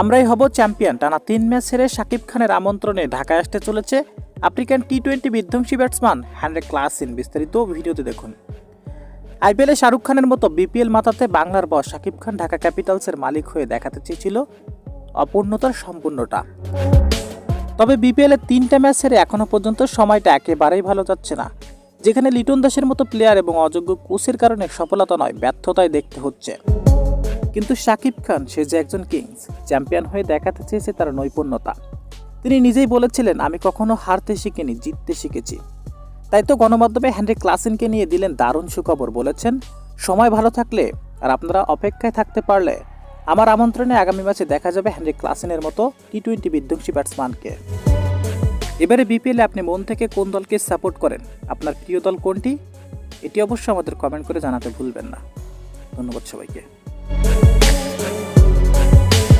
আমরাই হব চ্যাম্পিয়ন। টানা তিন ম্যাচ হেরে শাকিব খানের আমন্ত্রণে ঢাকায় আসতে চলেছে আফ্রিকান টি টোয়েন্টি বিধ্বংসী ব্যাটসম্যান হ্যান্ড্রে ক্লাসিন বিস্তারিত ভিডিওতে দেখুন। আইপিএলে শাহরুখ খানের মতো বিপিএল মাতাতে বাংলার বস শাকিব খান ঢাকা ক্যাপিটালসের মালিক হয়ে দেখাতে চেয়েছিল অপূর্ণতার সম্পূর্ণটা। তবে বিপিএলের তিনটা ম্যাচ হেরে এখনও পর্যন্ত সময়টা একেবারেই ভালো যাচ্ছে না। যেখানে লিটন দাসের মতো প্লেয়ার এবং অযোগ্য কোচের কারণে সফলতা নয় ব্যর্থতায় দেখতে হচ্ছে। কিন্তু শাকিব খান, সে যে একজন কিংস, চ্যাম্পিয়ন হয়ে দেখাতে চেয়েছে তার নৈপুণ্যতা। তিনি নিজেই বলেছিলেন, আমি কখনো হারতে শিখিনি, জিততে শিখেছি। তাই তো গণমাধ্যমে হ্যান্ড্রে ক্লাসিনকে নিয়ে দিলেন দারুণ সুখবর, বলেছেন, সময় ভালো থাকলে আর আপনারা অপেক্ষায় থাকতে পারলে আমার আমন্ত্রণে আগামী ম্যাচে দেখা যাবে হ্যান্ড্রে ক্লাসিনের মতো টি টোয়েন্টি বিধ্বংসী ব্যাটসম্যানকে। এবারে বিপিএলে আপনি মন থেকে কোন দলকে সাপোর্ট করেন? আপনার প্রিয় দল কোনটি? এটি অবশ্যই আমাদের কমেন্ট করে জানাতে ভুলবেন না। ধন্যবাদ সবাইকে।